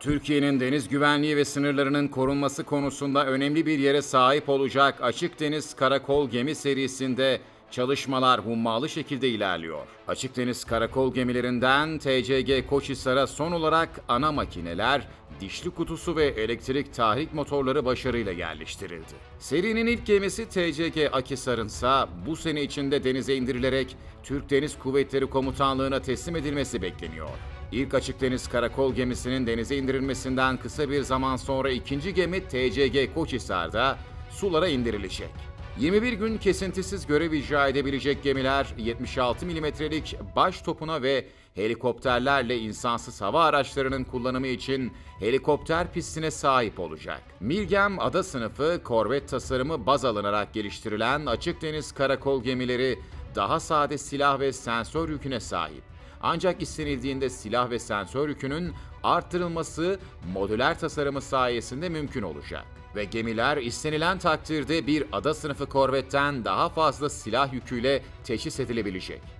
Türkiye'nin deniz güvenliği ve sınırlarının korunması konusunda önemli bir yere sahip olacak Açık Deniz Karakol Gemi serisinde çalışmalar hummalı şekilde ilerliyor. Açık Deniz Karakol gemilerinden TCG Koçhisar'a son olarak ana makineler, dişli kutusu ve elektrik tahrik motorları başarıyla yerleştirildi. Serinin ilk gemisi TCG Akisar'ın ise bu sene içinde denize indirilerek Türk Deniz Kuvvetleri Komutanlığı'na teslim edilmesi bekleniyor. İlk açık deniz karakol gemisinin denize indirilmesinden kısa bir zaman sonra ikinci gemi TCG Koçhisar'da sulara indirilecek. 21 gün kesintisiz görev icra edebilecek gemiler 76 milimetrelik baş topuna ve helikopterlerle insansız hava araçlarının kullanımı için helikopter pistine sahip olacak. Milgem ada sınıfı korvet tasarımı baz alınarak geliştirilen açık deniz karakol gemileri daha sade silah ve sensör yüküne sahip. Ancak istenildiğinde silah ve sensör yükünün arttırılması modüler tasarımı sayesinde mümkün olacak. Ve gemiler istenilen takdirde bir ada sınıfı korvetten daha fazla silah yüküyle teçhis edilebilecek.